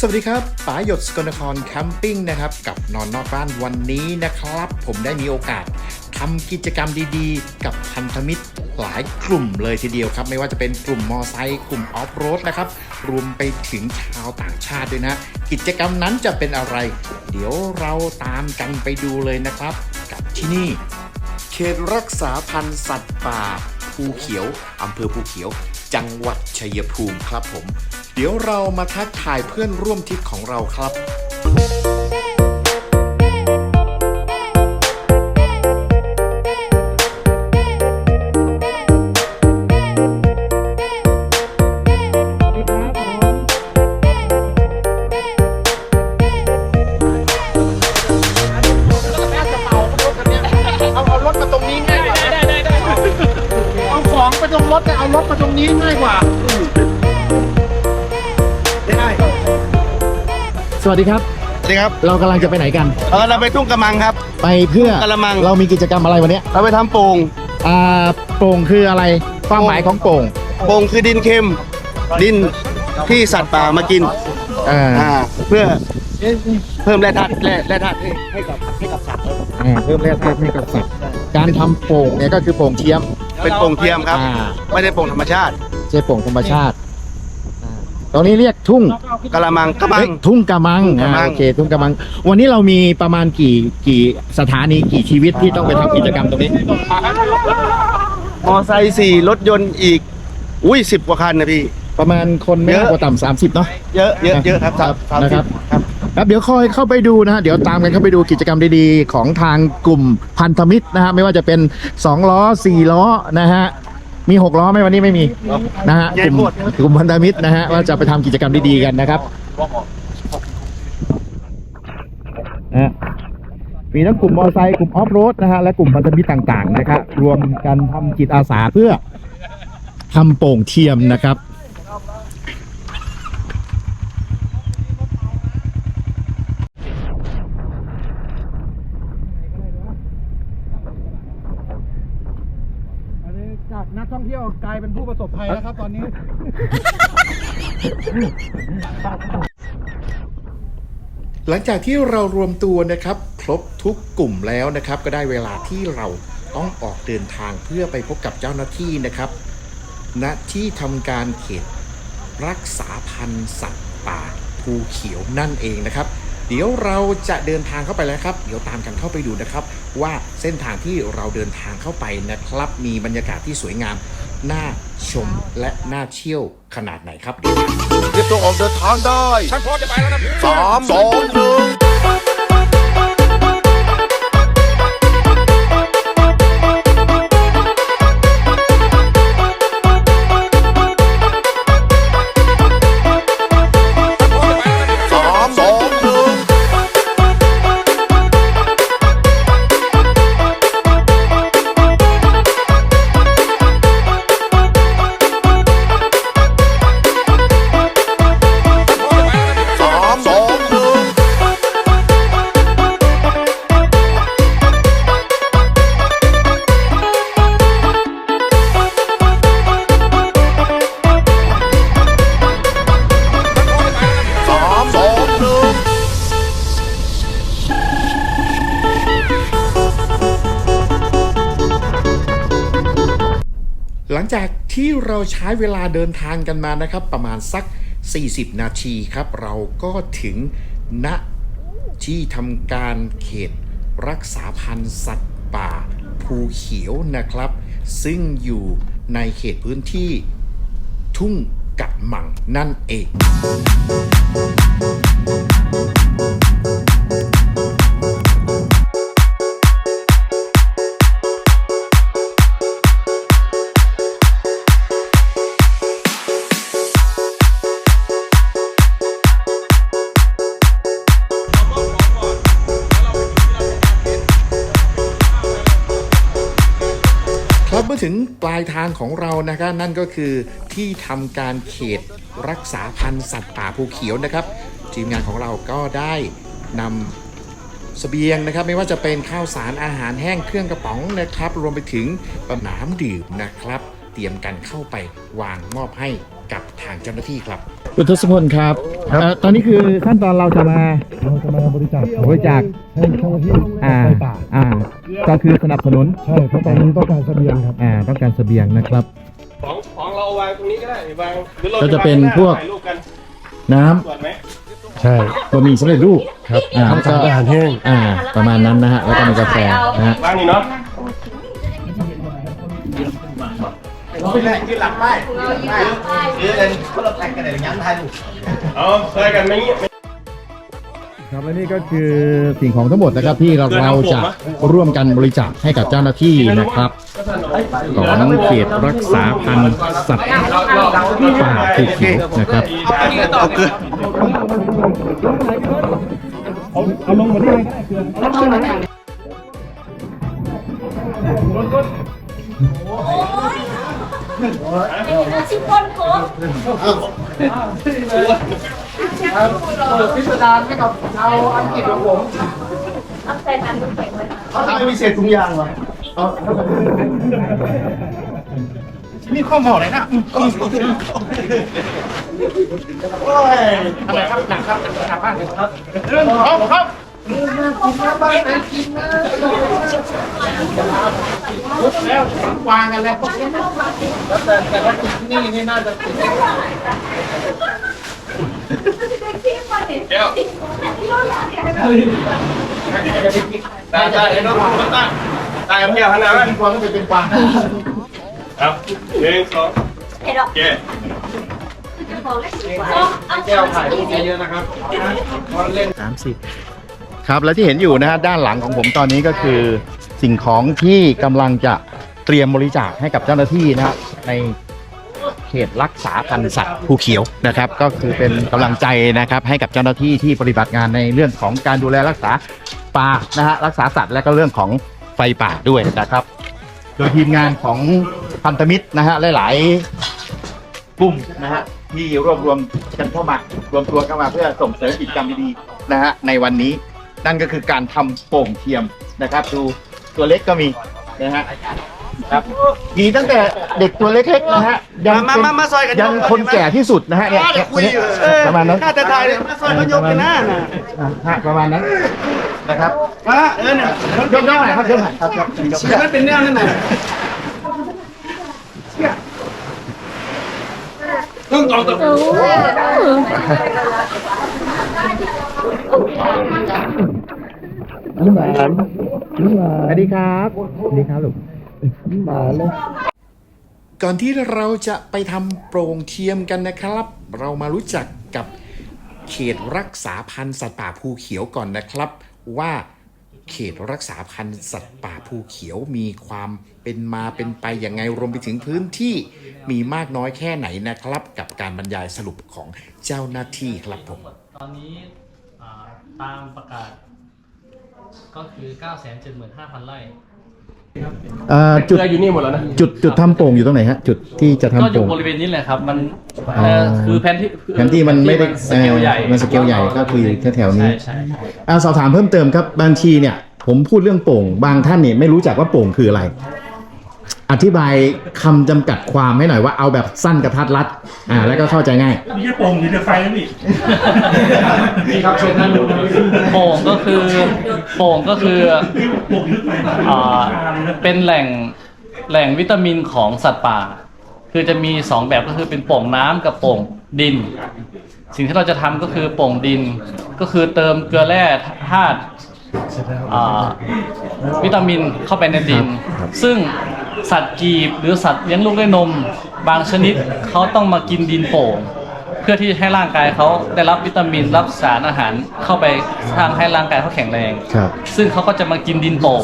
สวัสดีครับป๋าหยดสกลนครแคมปิ้งนะครับ กับนอนนอกบ้านวันนี้นะครับ ผมได้มีโอกาสทำกิจกรรมดีๆ กับพันธมิตรหลายกลุ่มเลยทีเดียวครับ ไม่ว่าจะเป็นกลุ่มมอไซค์กลุ่มออฟโรดนะครับ รวมไปถึงชาวต่างชาติด้วยนะ กิจกรรมนั้นจะเป็นอะไร เดี๋ยวเราตามกันไปดูเลยนะครับ กับที่นี่ เขตรักษาพันธุ์สัตว์ป่าภูเขียวอำเภอภูเขียว จังหวัดชัยภูมิครับผม เดี๋ยวเรามาทักทายเพื่อนร่วมทริปของเราครับ สวัสดีครับ สวัสดีครับเรากำลังจะไปไหนกัน เออเราไปทุ่งกระมังครับ ไปเพื่อ กระมัง เรามีกิจกรรมอะไรวันเนี้ยเราไปทำโป่ง อ่าโป่งคืออะไรความหมายของโป่งโป่งคือดินเค็ม ดินที่สัตว์ป่ามากินอ่าอ่า เพื่อเพิ่มแร่ธาตุแร่แร่ธาตุให้ให้กับให้กับสัตว์อ่าเพิ่มแร่ธาตุให้กับสัตว์การทำโป่งเนี่ยก็คือโป่งเทียมเป็นโป่งเทียมครับ อ่าไม่ได้โป่งธรรมชาติ ใช่โป่งธรรมชาติอ่า ตรงนี้เรียกทุ่งกระมังกระมัเอ้ง ยทุ่งกระมังทุ่งกระมัง อ่าโอเคทุ่งกระมัง วันนี้เรามีประมาณกี่กี่สถานีกี่ชีวิตที่ต้องไปทำกิจกรรมตรงนี้ มอไซค์สี่รถยนต์อีก อุ้ยสิบกว่าคันนะพี่ ประมาณคนไม่เยมากอะกว่าต่ำสามสิบเนาะ เยอะเยอะเยอะครับครับสามนะสิครับบครับ ครับเดี๋ยวคอยเข้าไปดูนะฮะเดี๋ยวตามกันเข้าไปดูกิจกรรมดีๆ ของทางกลุ่มพันธมิตรนะฮะไม่ว่าจะเป็น 2 ล้อ 4 ล้อนะฮะ มี6ล้อไหมวันนี้ไม่มีนะฮะใหญ่กลุ่มโคตรกลุ่มพันธมิตรนะฮะว่าจะไปทำกิจกรรมดีๆกันนะครับนะฮะมีทั้งกลุ่มมอเตอร์ไซค์กลุ่มออฟโรดนะฮะและกลุ่มพันธมิตรต่างๆนะครับรวมกันทำจิตอาสาเพื่อทำโป่งเทียมนะครับ จากนักท่องเที่ยวกลายเป็นผู้ประสบภัยแล้วครับ ตอนนี้ หลังจากที่เรารวมตัวนะครับ ครบทุกกลุ่มแล้วนะครับ ก็ได้เวลาที่เราต้องออกเดินทางเพื่อไปพบกับเจ้าหน้าที่นะครับ ณที่ทำการเขตรักษาพันธุ์สัตว์ป่าภูเขียวนั่นเองนะครับ เดี๋ยวเราจะเดินทางเข้าไปแล้วครับ เดี๋ยวตามกันเข้าไปดูนะครับ ว่าเส้นทางที่เราเดินทางเข้าไปนะครับ มีบรรยากาศที่สวยงาม น่าชมและน่าเที่ยวขนาดไหนครับเตรียมตัวออกเดินทางได้ ฉันพร้อมจะไปแล้วนะสามสองหนึ่ง เราใช้เวลาเดินทางกันมานะครับ ประมาณสัก 40 นาทีครับ เราก็ถึงณที่ทำการเขตรักษาพันธุ์สัตว์ป่าภูเขียวนะครับ ซึ่งอยู่ในเขตพื้นที่ทุ่งกะหมังนั่นเอง ปลายทางของเรานะครับนั่นก็คือที่ทำการเขตรักษาพันธุ์สัตว์ป่าภูเขียวนะครับ ทีมงานของเราก็ได้นำเสบียงนะครับ ไม่ว่าจะเป็นข้าวสารอาหารแห้งเครื่องกระป๋องนะครับ รวมไปถึงน้ำดื่มนะครับ เตรียมกันเข้าไปวางมอบให้กับทางเจ้าหน้าที่ครับ คุณทศพลครับ เอ่อตอนนี้คือขั้นตอนเราจะมาเราจะมาบริจาคบริจาคให้เจ้าหน้าที่อ่าไฟป่าอ่า ก็คือสนับสนุนใช่เพราะตอนนี้ต้องการเสบียงครับ อ่าต้องการเสบียงนะครับ ของของเราวางตรงนี้ก็ได้วางหรือเราก็จะเป็นพวก ถ่ายรูปกันน้ำส่วนไหมใช่บะหมี่สำเร็จรูปครับอ่าข้าวสารอาหารแห้งอ่า ประมาณนั้นนะฮะแล้วก็มีกาแฟนะฮะวางนี่เนาะ เอาใส่กันไหมงี้ครับและนี่ก็คือสิ่งของทั้งหมดนะครับที่เราเราจะร่วมกันบริจาคให้กับเจ้าหน้าที่นะครับของเขตรักษาพันธุ์สัตว์ป่าภูเขียวนะครับเอาเกลือ สิบคนโค้งพิสดารให้กับชาวอังกฤษของผมเอาใส่ถังน้ำแข็งไว้เขาทำให้มีเศษถุงยางเหรอนี่ข้อหมอเลยนะโอ๊ยอะไรครับหนักครับหนักมากเลยครับเรื่องของครับกินนะบ้านไหนกินนะ ลุกแล้ววางกันแล้วแล้วแต่แต่ว่าติดนี่นี่น่าจะติดเดี๋ยวตาตาเห็นรถรถตาตาเพียวขนาดนั้นกวางก็จะเป็นกวางเอาหนึ่งสองโอเคแก้วถ่ายรูปเยอะๆนะครับสามสิบครับและที่เห็นอยู่นะฮะด้านหลังของผมตอนนี้ก็คือ สิ่งของที่กำลังจะเตรียมบริจาคให้กับเจ้าหน้าที่นะฮะในเขตรักษาพันธุ์สัตว์ภูเขียวนะครับ ก็คือเป็นกำลังใจนะครับให้กับเจ้าหน้าที่ที่ปฏิบัติงานในเรื่องของการดูแลรักษาป่านะฮะรักษาสัตว์และก็เรื่องของไฟป่าด้วยนะครับ โดยทีมงานของพันธมิตรนะฮะหลาย ๆ กลุ่มนะฮะที่รวบรวมกันเข้ามารวมตัวกันมาเพื่อส่งเสริมกิจกรรมดีๆนะฮะในวันนี้ นั่นก็คือการทำโป่งเทียมนะครับ ดู ตัวเล็กก็มีนะฮะครับมีตั้งแต่เด็กตัวเล็กๆนะฮะยันมาเป็นมามาซอยกันยันคนแก่ที่สุดนะฮะเนี่ยเนี่ยคนนี้ประมาณนั้นน่าจะถ่ายเลยมาซอยเขายกกันหน้าน่ะอะฮะประมาณนั้นนะครับมาเออเนี่ยยกยกหน่อยครับยกหน่อยครับยกยกเดี๋ยวมันเป็นแนวนั่นน่ะต้องต้องต้ องสวัสดีครับสวัสดีครับลูกมาเลยก่อนที่เราจะไปทำโปร่งเทียมกันนะครับ เรามารู้จักกับเขตรักษาพันธุ์สัตว์ป่าภูเขียวก่อนนะครับ ว่าเขตรักษาพันธุ์สัตว์ป่าภูเขียวมีความเป็นมาเป็นไปอย่างไงรวมไปถึงพื้นที่มีมากน้อยแค่ไหนนะครับ กับการบรรยายสรุปของเจ้าหน้าที่ครับผมตอนนี้อ่าตามประกาศ ก็คือ975,000ไร่จุดเกลืออยู่นี่หมดแล้วนะจุดจุดทำโป่งอยู่ตรงไหนฮะ จุดที่จะก็ทำอยู่โป่ง บริเวณนี้แหละครับ มันอ๋อเอ่อคือแผนที่แผนที่มันไม่ได้สเกลใหญ่เออมันสเกลใหญ่ก็คือแถวๆนี้ ใช่ใช่ใช่อ่าสอบถามเพิ่มเติมครับบางทีเนี่ย ผมพูดเรื่องโป่ง บางท่านเนี่ยไม่รู้จักว่าโป่งคืออะไร อธิบายคำจำกัดความให้หน่อยว่าเอาแบบสั้นกระทัดรัด อ่า แล้วก็เข้าใจง่ายมีแค่โป่งอยู่ในไฟแล้วนี่ นี่ครับเชิญนั่นโป่งก็ คือโป่งก็คือโป่งลึกไปอ่าเป็นแหล่งแหล่งวิตามินของสัตว์ป่า คือจะมีสองแบบก็คือเป็นโป่งน้ำกับโป่งดิน สิ่งที่เราจะทำก็คือโป่งดิน ก็คือเติมเกลือแร่ธาตุอ่าวิตามินเข้าไปในดินครับซึ่งสัตว์กีบหรือสัตว์เลี้ยงลูกด้วยนม บางชนิดเขาต้องมากินดินโป่งเพื่อที่ให้ร่างกายเขาได้รับวิตามินรับสารอาหารเข้าไปทางให้ร่างกายเขาแข็งแรง ครับ ซึ่งเขาก็จะมากินดินโป่ง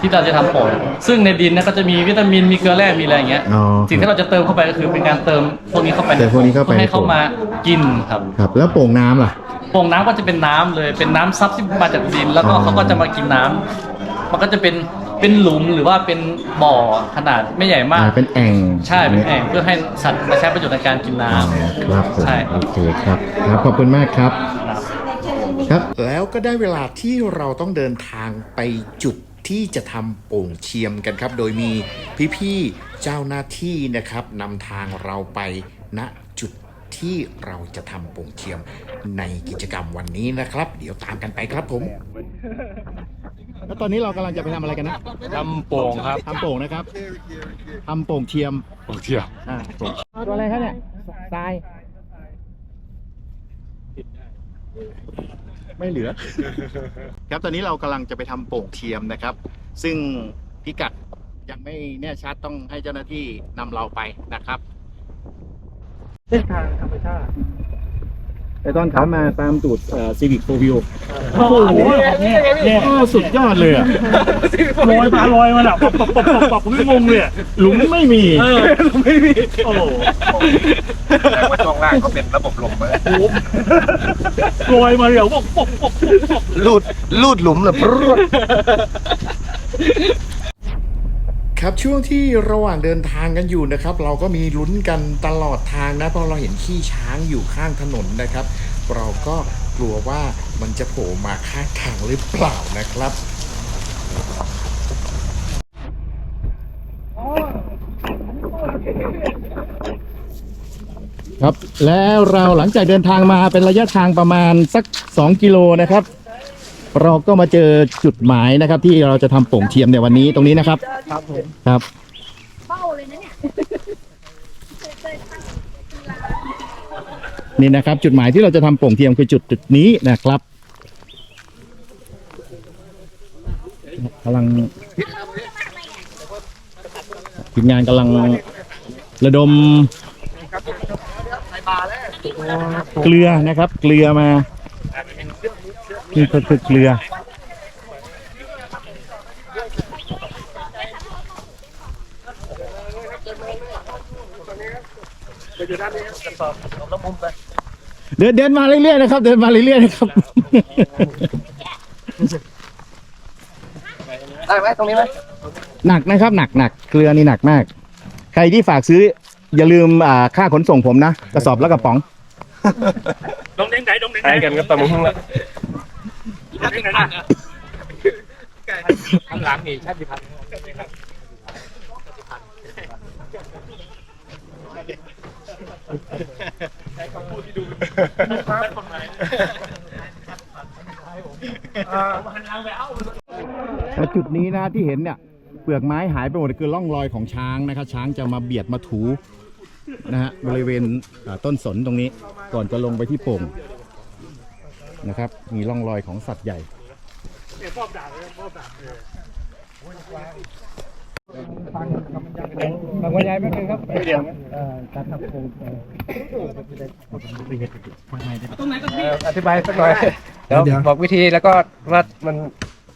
ที่เราจะทำโป่งซึ่งในดินเนี่ยก็จะมีวิตามินมีเกลือแร่มีอะไรอย่างเงี้ยอ๋อสิ่งที่เราจะเติมเข้าไปก็คือเป็นการเติมพวกนี้เข้าไปเติมพวกนี้เข้าไป พื่อให้เขามากินครับ ครับ แล้วโป่งน้ำล่ะ โป่งน้ำก็จะเป็นน้ำเลย เป็นน้ำซับที่มาจากดิน แล้วก็อ๋อ เขาก็จะมากินน้ำมันก็จะเป็น เป็นหลุมหรือว่าเป็นบ่อขนาดไม่ใหญ่มาก อ่าเป็นแอ่งใช่เป็นแอ่งเพื่อให้สัตว์มาใช้ประโยชน์ในการกินน้อ๋อครับผมำใช่ โอเคครับครับขอบคุณมากครับครับ ครับ แล้วก็ได้เวลาที่เราต้องเดินทางไปจุดที่จะทำโป่งเชียมกันครับ โดยมีพี่ๆเจ้าหน้าที่นะครับนำทางเราไปณจุดที่เราจะทำโป่งเทียมในกิจกรรมวันนี้นะครับ เดี๋ยวตามกันไปครับผม แล้วตอนนี้เรากำลังจะไปทำอะไรกันนะทำโป่งครับทำโป่งนะครับทำโป่งเทียมโป่งเทียมอ่าโป่งตัวอะไรครับเนี่ยทรายไม่เหลือ ครับตอนนี้เรากำลังจะไปทำโป่งเทียมนะครับ ซึ่งพิกัดยังไม่แน่ชัดต้องให้เจ้าหน้าที่นำเราไปนะครับ เส้นทางธรรมชาติ แต่ตอนขามาตามตูดซีวิคโฟวิวโอ้โหเนี่ยเนี่ยสุดยอดเลยอะลอยมาลอยมาแบบปบปบปบปบปบผมไม่งงเลยอะหลุมไม่มีเออไม่มีโอ้โหแต่ว่าช่วงล่างก็เป็นระบบลมเลยลอยมาเดี๋ยวปบปบปบปบลูดลูดหลุมเลยปรึ๊ด ครับช่วงที่ระหว่างเดินทางกันอยู่นะครับ เราก็มีลุ้นกันตลอดทางนะเพราะเราเห็นขี้ช้างอยู่ข้างถนนนะครับ เราก็กลัวว่ามันจะโผล่มาข้างทางหรือเปล่านะครับครับแล้วเราหลังจากเดินทางมาเป็นระยะทางประมาณสัก 2 กิโลนะครับ เราก็มาเจอจุดหมายนะครับ ที่เราจะทำโป่งเทียมในวันนี้ตรงนี้นะครับ ครับผมครับ เป้าเลยนะเนี่ยนี่นะครับ จุดหมายที่เราจะทำโป่งเทียมคือจุดจุดนี้นะครับกำลังทีมงานกำลังระดมเกลือนะครับ เกลือมา นี่ก็คือเกลือ เดินเดินมาเรื่อยๆนะครับ เดินมาเรื่อยๆนะครับ ได้ไหมตรงนี้ไหมหนักนะครับ หนักหนักเกลือนี่หนักมาก ใครที่ฝากซื้อ อย่าลืมอ่าค่าขนส่งผมนะ กระสอบและกระป๋อง ดงเด้งไหนดงเด้งไหใช้นกันก็ตะมุงละ ดงเด้งไหนนะข้างหลังนี่ชาติพันธุ์แล้วจุดนี้นะที่เห็นเนี่ยเปลือกไม้หายไปหมดคือร่องรอยของช้างนะครับ ช้างจะมาเบียดมาถูนะฮะบริเวณอ่าต้นสนตรงนี้ ก่อนจะลงไปที่โป่ง นะครับ มีร่องรอยของสัตว์ใหญ่บางวันยายไม่เป็นครับเดี๋ยวการทำโครงอธิบายสักหน่อยเดี๋ยวบอกวิธีแล้วก็ว่ามัน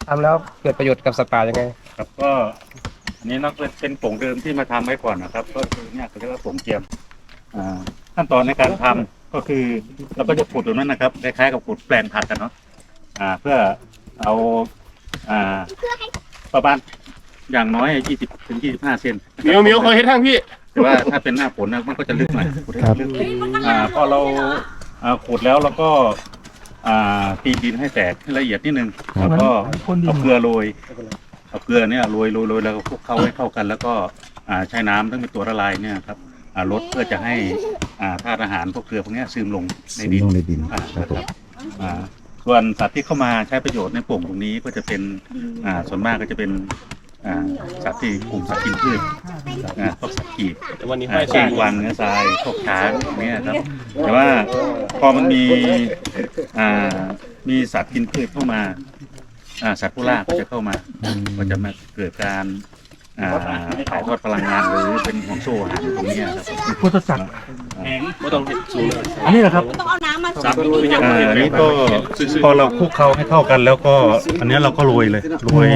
ทำแล้วเกิดประโยชน์กับสัตว์ป่ายังไง ครับก็อันนี้นักเป็นผงเดิมที่มาทำไว้ก่อนนะครับ ก็คือเนี่ยเขาเรียกว่าผงเทียมอ่าขั้นตอนในการทำ ก็คือเราก็จะขุดตรงนั้นนะครับคล้ายๆกับขุดแปลงผักกันเนาะอ่า เพื่อเอาอ่าประมาณอย่างน้อยยี่สิบถึงยี่สิบห้าเซนมิวมิวเคยเห็นทางพี่แต่ว่าถ้าเป็นหน้าฝนนะมันก็จะลึกหน่อยขุดให้ลึกอ่าพอเราอ่าขุดแล้วเราก็อ่าตีดินให้แตกให้ละเอียดนิดนึงแล้วก็เอาเกลือโรยเอาเกลือเนี่ยโรยโรยโรยแล้วก็คลุกเข้าให้เข้ากัน แล้วก็อ่าใช้น้ำต้องเป็นตัวละลายเนี่ยครับ อ่าลดเพื่อจะให้อ่าธาตุอาหารพวกเกลือพวกเนี้ยซึมลงในดินซึมลงในดินอ่านะครับอ่าส่วนสัตว์ที่เข้ามาใช้ประโยชน์ในโป่งตรงนี้ก็จะเป็นอ่าส่วนมากก็จะเป็นอ่าสัตว์ที่กลุ่มสัตว์กินพืชอ่าพวกสัตว์กีบวันนี้อ่าเช่นกวางเนื้อทรายพวกช้างพวกเนี้ยครับ แต่ว่าพอมันมีอ่ามีสัตว์กินพืชเข้ามาอ่าสัตว์ผู้ล่าก็จะเข้ามา ก็จะมาเกิดการ อ่าถ่ายทอดพลังงานหรือเป็นห่วงโซ่อาหารตรงเนี้ยครับ พุทธศักดิ์ไม่ต้องสูงเลย อันนี้เหรอครับ ต้องเอาน้ำ มาสามตัวยังอ่าไม่อันเห็นี้นก็พอเราคลุกเคล้าให้เข้ากัน แล้วก็อันเนี้ยเราก็โรยเลยโรย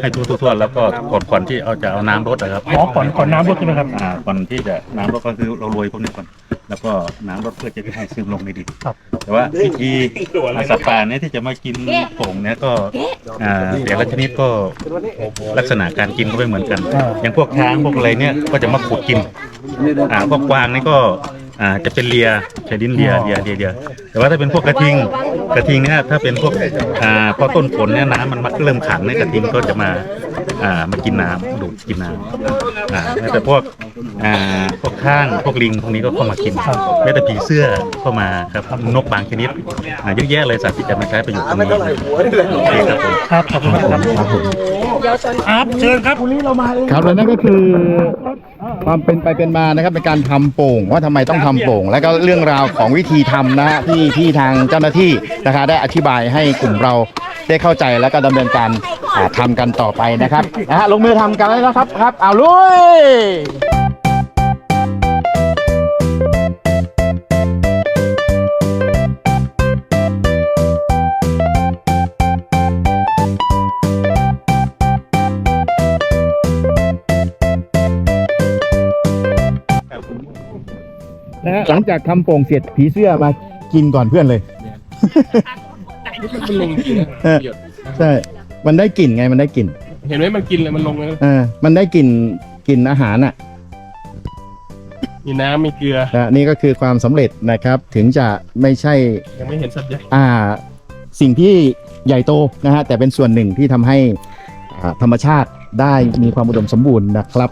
ให้ทั่วๆแล้วก็ก่อนก่อนที่เอาจะเอาน้ำรดนะครับอ๋อก่อนก่อนน้ำลดใช่ไหมครับอ่าก่อนที่จะน้ำรดก็คือเราโรยพวกนี้ก่อนแล้วก็น้ำรดเพื่อจะให้ซึมลงในดินครับแต่ว่าวิธีสัตว์ป่าเนี่ยที่จะมากินโป่งเนี่ยก็อ่าแต่ละชนิดก็ลักษณะการกินก็ไม่เหมือนกัน อย่างพวกช้างพวกอะไรเนี่ยก็จะมาขุดกินอ่าพวกกวางนี่ก็ อ่าจะเป็นเลียใช้ลิ้นเลียเลียเลียเลียแต่ว่าถ้าเป็นพวกกระทิงกระทิงเนี่ยถ้าเป็นพวกอ่าพอต้นฝนเนี่ยน้ำมันมักเริ่มขังเนี่ยกระทิงก็จะมาอ่ามากินน้ำดูดกินน้ำอ่าแต่พวกอ่าพวกข้างพวกลิงพวกนี้ก็เข้ามากินแม้แต่ผีเสื้อเข้ามาครับนกบางชนิดอ่าเยอะแยะเลยสัตว์ที่จะมาใช้ประโยชน์ตรงนี้โอเคครับผมครับขอบคุณครับครับเชิญครับครับและนั่นก็คือ ความเป็นไปเป็นมานะครับในการทำโป่งว่าทำไมต้องทำโป่ง และก็เรื่องราวของวิธีทำนะฮะที่ที่ทางเจ้าหน้าที่นะคะได้อธิบายให้กลุ่มเราได้เข้าใจแล้วก็ดำเนินการอ่าทำกันต่อไปนะครับนะฮะลงมือทำกันแล้วนะครับครับเอาลุย นะฮะหลังจากทำโป่งเสร็จผีเสื้อมากินก่อนเพื่อนเลยมันลงจริงเออใช่ มันได้กลิ่นไงมันได้กลิ่นเห็นไหมมันกินเลยมันลงเลยเออมันได้กลิ่นกลิ่นอาหารอะมีน้ำมีเกลือ นะนี่ก็คือความสำเร็จนะครับ ถึงจะไม่ใช่ ยังไม่เห็นสัตว์ใหญ่อ่าสิ่งที่ใหญ่โตนะฮะแต่เป็นส่วนหนึ่งที่ทำให้อ่าธรรมชาติได้มีความอุดมสมบูรณ์นะครับ